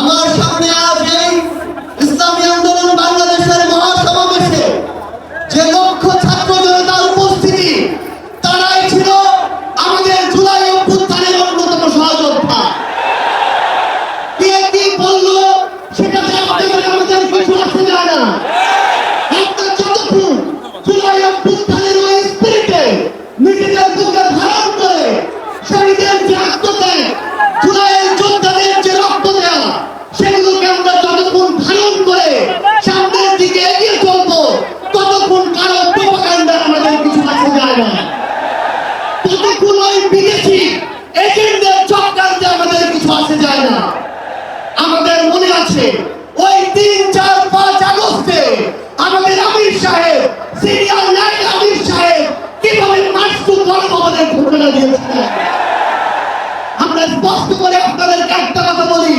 আমার সামনে আজ এই ইসলামী আন্দোলন বিদেশি এজেন্টদের চক্রান্তে আমাদের কিছু আসে যায় না। আমাদের মনে আছে, ওই তিন, চার, পাঁচ আগস্টে আমাদের আমির সাহেব সিরিয়াল নাইট আমির সাহেব কীভাবে মাসু গরম আমাদের ঘটনা দিয়েছিলেন? আমরা স্পষ্ট করে আপনাদের একটা কথা বলি,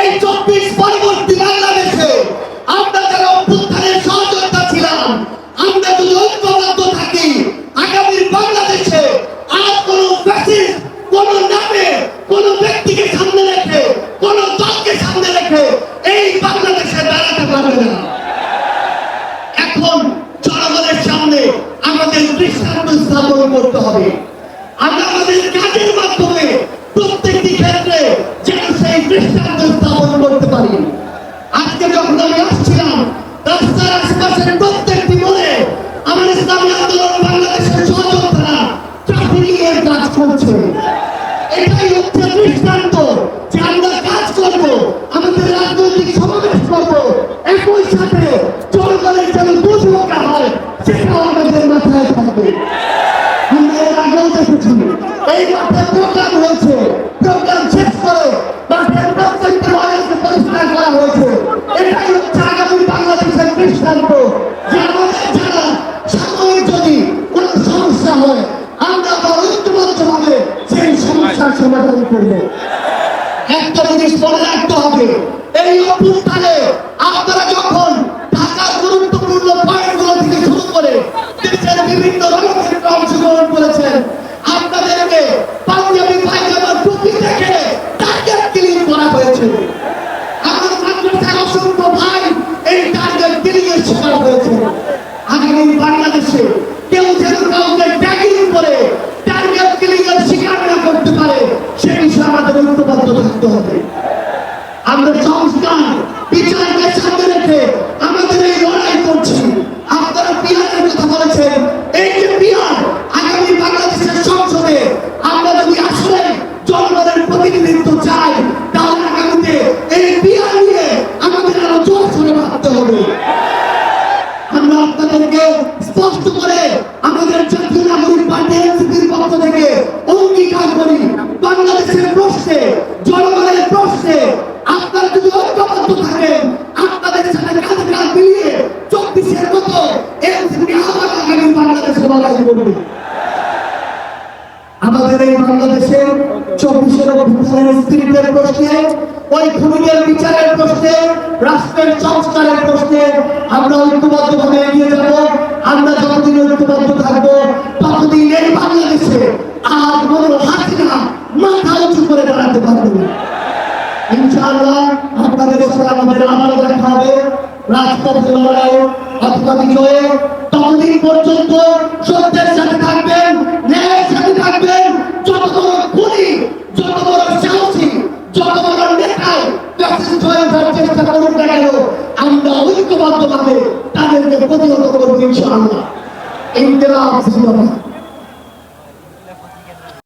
এই চব্বিশ পরবর্তী বাংলাদেশে আমরা স্থাপন করতে হবে। আমরা কাজের মাধ্যমে প্রত্যেকটি ক্ষেত্রে যেন সেই দৃষ্টান্ত স্থাপন করতে পারি। আজকে যখন আমি আসছিলাম, রাস্তার আশেপাশের প্রত্যেকটি মোড়ে আমার ইসলামী আন্দোলন, বাংলাদেশের এর কাজ করছে। এটাই হচ্ছে দৃষ্টান্ত যে আমরা কাজ করব, আমাদের রাজনৈতিক সমাবেশ করব। একই সাথে জনগণের যেন দুর্ভোগা হয়, সেটাও আমাদের মাথায় থাকবে আমরা এর আগেও দেখেছি এই মাঠে প্রোগ্রাম হয়েছে। প্রোগ্রাম শেষ করে মাঠের প্রত্যেকটি মানুষকে পরিষ্কার করা হয়েছে। এটাই হচ্ছে আগামী বাংলাদেশের দৃষ্টান্ত। যে আমাদের যারা সাময়িক যদি কোনো সমস্যা হয়, আমরা আবার ঐক্যবদ্ধ ভাবে সেই সমস্যার সমাধান করব। একটা জিনিস মনে রাখতে হবে, এই অভ্যুত্থানে কিলিং শিকার হয়েছে। আগামী বাংলাদেশে কেউ যেন কাউকে ট্যাগিং করে টার্গেট কিলিং শিকার না করতে পারে, সে বিষয়ে আমাদের ঐক্যবদ্ধ থাকতে হবে। আমরা সংস্কার, বিচারকে সামনে রেখে আমাদের এই লড়াই করছি। আপনারা বিহারের কথা বলেছেন, এই যে বিহার আগামী বাংলাদেশের সংসদে আমরা যদি আসলে জনগণের প্রতিনিধিত্ব চাই তাহলে আগামীতে এই বিহার নিয়ে আমাদের আরও জোর সরে ভাবতে হবে আমরা আপনাদেরকে স্পষ্ট করে আমাদের জাতীয় নাগরিক পার্টি এনসিপির পক্ষ থেকে অঙ্গীকার করি বাংলাদেশের প্রশ্নে প্রশ্নে আপনারা যদি ঐক্যবদ্ধ থাকেন, আপনাদের সাথে কাঁধে কাঁধ মিলিয়ে চব্বিশের মতো বাংলাদেশে লড়াই করবে। আমাদের এই বাংলাদেশে চব্বিশের অভ্যুত্থানের স্ত্রীদের প্রশ্নে, ওই খুনিদের বিচারের প্রশ্নে, রাষ্ট্রের সংস্কারের প্রশ্নে আমরা ঐক্যবদ্ধভাবে এগিয়ে যাব আমরা যতদিন ঐক্যবদ্ধ থাকব ততদিন এই বাংলাদেশে আর কোনো হাসিনা মাথা উঁচু করে দাঁড়াতে পারবে না ইনশাআল্লাহ আপনাদের সাথে আমাদের আবারও দেখা হবে রাজপথে লড়াই অথবা বিজয়ে। ততদিন পর্যন্ত সত্যের সাথে থাকবেন, ন্যায়ের সাথে থাকবেন। যত বড় খুনি, যত বড় সাহসী, যত বড় নেতায় ফ্যাসিস্ট হয়ে ওঠার চেষ্টা করুন না কেন, আমরা ঐক্যবদ্ধভাবে তাদেরকে প্রতিহত করব ইনশাআল্লাহ। ইন্দিরা জিন্দাবাদ